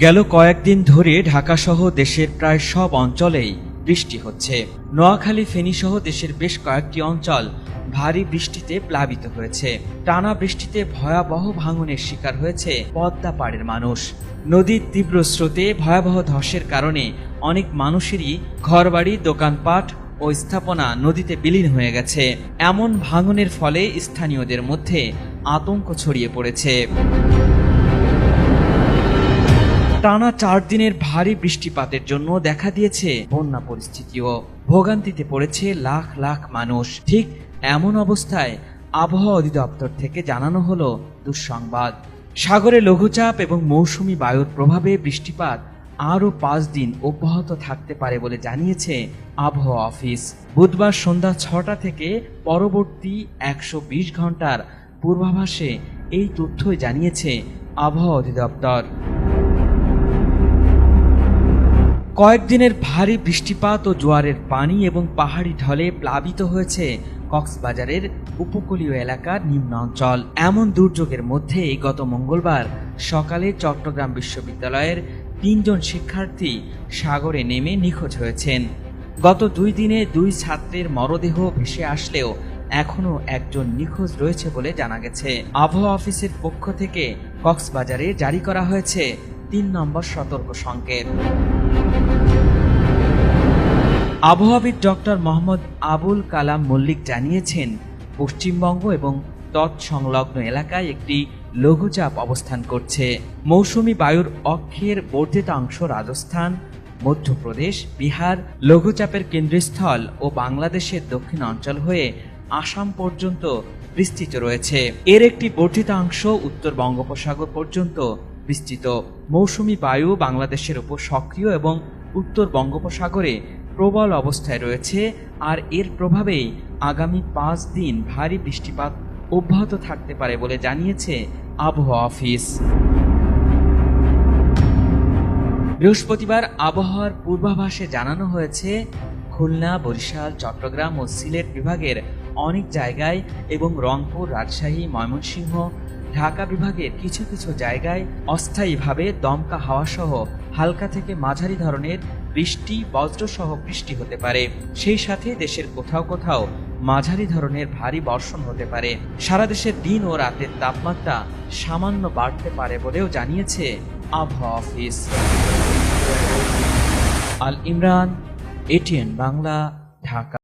গেল কয়েকদিন ধরে ঢাকাসহ দেশের প্রায় সব অঞ্চলেই বৃষ্টি হচ্ছে। নোয়াখালী, ফেনীসহ দেশের বেশ কয়েকটি অঞ্চল ভারী বৃষ্টিতে প্লাবিত হয়েছে। টানা বৃষ্টিতে ভয়াবহ ভাঙনের শিকার হয়েছে পদ্মা পাড়ের মানুষ। নদীর তীব্র স্রোতে ভয়াবহ ধসের কারণে অনেক মানুষেরই ঘরবাড়ি, দোকানপাট ও স্থাপনা নদীতে বিলীন হয়ে গেছে। এমন ভাঙনের ফলে স্থানীয়দের মধ্যে আতঙ্ক ছড়িয়ে পড়েছে। টানা চার দিনের ভারী বৃষ্টিপাতের জন্য দেখা দিয়েছে বন্যা পরিস্থিতিও। ভোগান্তিতে পড়েছে লাখ লাখ মানুষ। ঠিক এমন অবস্থায় আবহাওয়া অধিদপ্তর থেকে জানানো হলো দুঃসংবাদ। সাগরে লঘুচাপ এবং মৌসুমি বায়ুর প্রভাবে বৃষ্টিপাত আরও পাঁচ দিন অব্যাহত থাকতে পারে বলে জানিয়েছে আবহাওয়া অফিস। বুধবার সন্ধ্যা ছটা থেকে পরবর্তী একশো বিশ ঘণ্টার পূর্বাভাসে এই তথ্যই জানিয়েছে আবহাওয়া অধিদপ্তর। কয়েকদিনের ভারী বৃষ্টিপাত ও জোয়ারের পানি এবং পাহাড়ি ঢলে প্লাবিত হয়েছে কক্সবাজারের উপকূলীয় এলাকার নিম্ন অঞ্চল এমন দুর্যোগের মধ্যে গত মঙ্গলবার সকালে চট্টগ্রাম বিশ্ববিদ্যালয়ের তিনজন শিক্ষার্থী সাগরে নেমে নিখোঁজ হয়েছেন। গত দুই দিনে দুই ছাত্রের মরদেহ ভেসে আসলেও এখনও একজন নিখোঁজ রয়েছে বলে জানা গেছে। আবহাওয়া অফিসের পক্ষ থেকে কক্সবাজারে জারি করা হয়েছে তিন নম্বর সতর্ক সংকেত। আবহাওয়াবিদ ডক্টর মোহাম্মদ আবুল কালাম মল্লিক জানিয়েছেন, পশ্চিমবঙ্গ এবং তৎসংলগ্ন এলাকায় একটি লঘুচাপ অবস্থান করছে। মৌসুমি বায়ুর অক্ষের বর্ধিতাংশ রাজস্থান, মধ্যপ্রদেশ, বিহার লঘুচাপের কেন্দ্রস্থল ও বাংলাদেশের দক্ষিণ অঞ্চল হয়ে আসাম পর্যন্ত বিস্তৃত রয়েছে। এর একটি বর্ধিতাংশ উত্তর বঙ্গোপসাগর পর্যন্ত বিস্তৃত মৌসুমি বায়ু বাংলাদেশের উপর সক্রিয় এবং উত্তর বঙ্গোপসাগরে প্রবল অবস্থায় রয়েছে, আর এর প্রভাবেই আগামী পাঁচ দিন ভারী বৃষ্টিপাত অব্যাহত থাকতে পারে বলে জানিয়েছে আবহাওয়া অফিস। বৃহস্পতিবার আবহাওয়ার পূর্বাভাসে জানানো হয়েছে, খুলনা, বরিশাল, চট্টগ্রাম ও সিলেট বিভাগের অনেক জায়গায় এবং রংপুর, রাজশাহী, ময়মনসিংহ ঢাকা বিভাগের কিছু কিছু জায়গায় অস্থায়ীভাবে দমকা হাওয়াসহ হালকা থেকে মাঝারি ধরনের বৃষ্টি, বজ্রসহ বৃষ্টি হতে পারে। সেই সাথে দেশের কোথাও কোথাও মাঝারি ধরনের ভারী বর্ষণ হতে পারে। সারা দেশের দিন ও রাতের তাপমাত্রা সামান্য বাড়তে পারে বলেও জানিয়েছে আবহাওয়া অফিস। আল ইমরান, এটিএন বাংলা, ঢাকা।